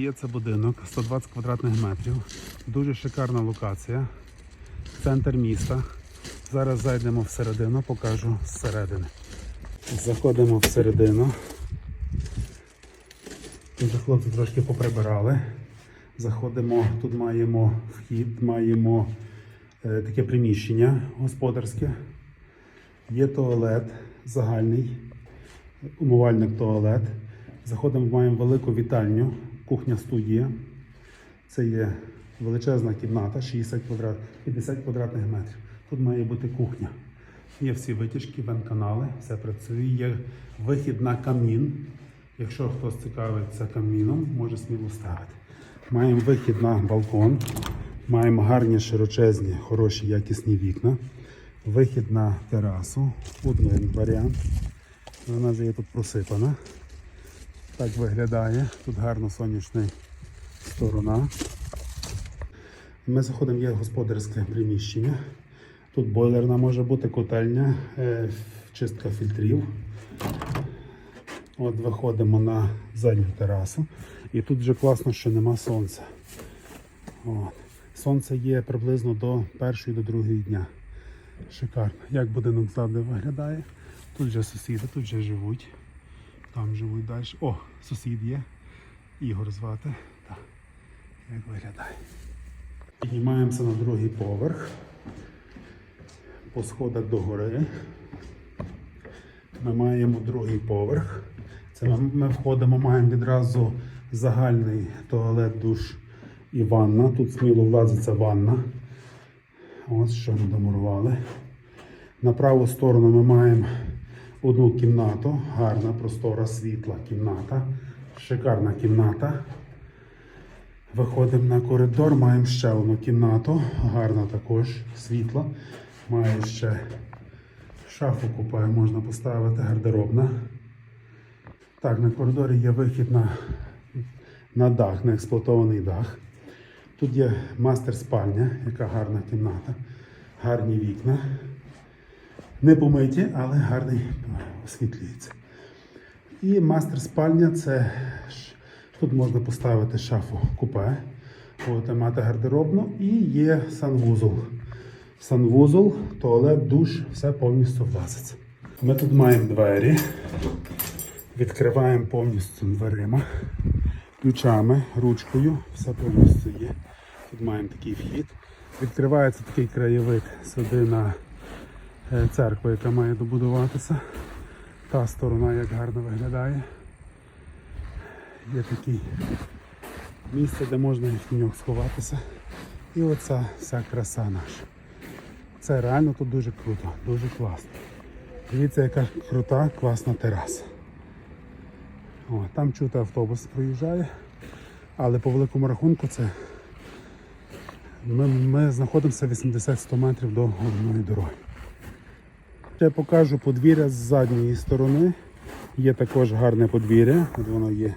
Є це будинок 120 квадратних метрів. Дуже шикарна локація. Центр міста. Зараз зайдемо всередину, покажу зсередини. Заходимо всередину. Тут хлопці трошки поприбирали. Заходимо, тут маємо вхід, маємо е, таке приміщення господарське. Є туалет загальний, умивальник туалет. Заходимо, маємо велику вітальню, кухня-студія. Це є величезна кімната, 60 квадрат, 50 квадратних метрів. Тут має бути кухня. Є всі витяжки, вентканали, все працює. Є вихід на камін. Якщо хтось цікавиться каміном, може сміло ставити. Маємо вихід на балкон, маємо гарні, широчезні, хороші, якісні вікна. Вихід на терасу. Один варіант. Вона вже є тут просипана. Так виглядає. Тут гарно сонячна сторона. Ми заходимо, є господарське приміщення. Тут бойлерна може бути, котельня, е, чистка фільтрів. От виходимо на задню терасу. І тут вже класно, що нема сонця. От. Сонце є приблизно до першої до другої дня. Шикарно. Як будинок завжди виглядає. Тут вже сусіди, тут вже живуть. Там живуть далі. О, сусід є. Ігор звати. Так. Як виглядає. Піднімаємося на другий поверх. По сходах до гори. Ми маємо другий поверх. Це ми, ми входимо, маємо відразу загальний туалет, душ і ванна. Тут сміло влазиться ванна. Ось що ми домурували. На праву сторону ми маємо одну кімнату, гарна, простора, світла кімната, шикарна кімната. Виходимо на коридор, маємо ще одну кімнату, гарна також, світла. Має ще шафу купе, можна поставити, гардеробна. Так, на коридорі є вихід на, на дах, на експлуатований дах. Тут є мастер спальня, яка гарна кімната, гарні вікна. Не помиті, але гарний освітлюється. І мастер спальня це тут можна поставити шафу купе, будете мати гардеробну і є санвузол. Санвузол, туалет, душ, все повністю влазиться. Ми тут маємо двері, відкриваємо повністю дверима, ключами, ручкою, все повністю є. Тут маємо такий вхід. Відкривається такий краєвид сюди на е, церкву, яка має добудуватися. Та сторона як гарно виглядає. Є таке місце, де можна в тіньок сховатися. І оця вся краса наша. Це реально тут дуже круто, дуже класно. Дивіться, яка крута, класна тераса. О, там чути автобус проїжджає, але по великому рахунку це ми, ми знаходимося 80-100 метрів до головної дороги. Ще покажу подвір'я з задньої сторони. Є також гарне подвір'я. От воно є.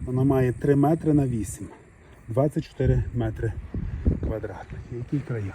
Воно має 3 метри на 8. 24 метри квадратних. Який краєвид.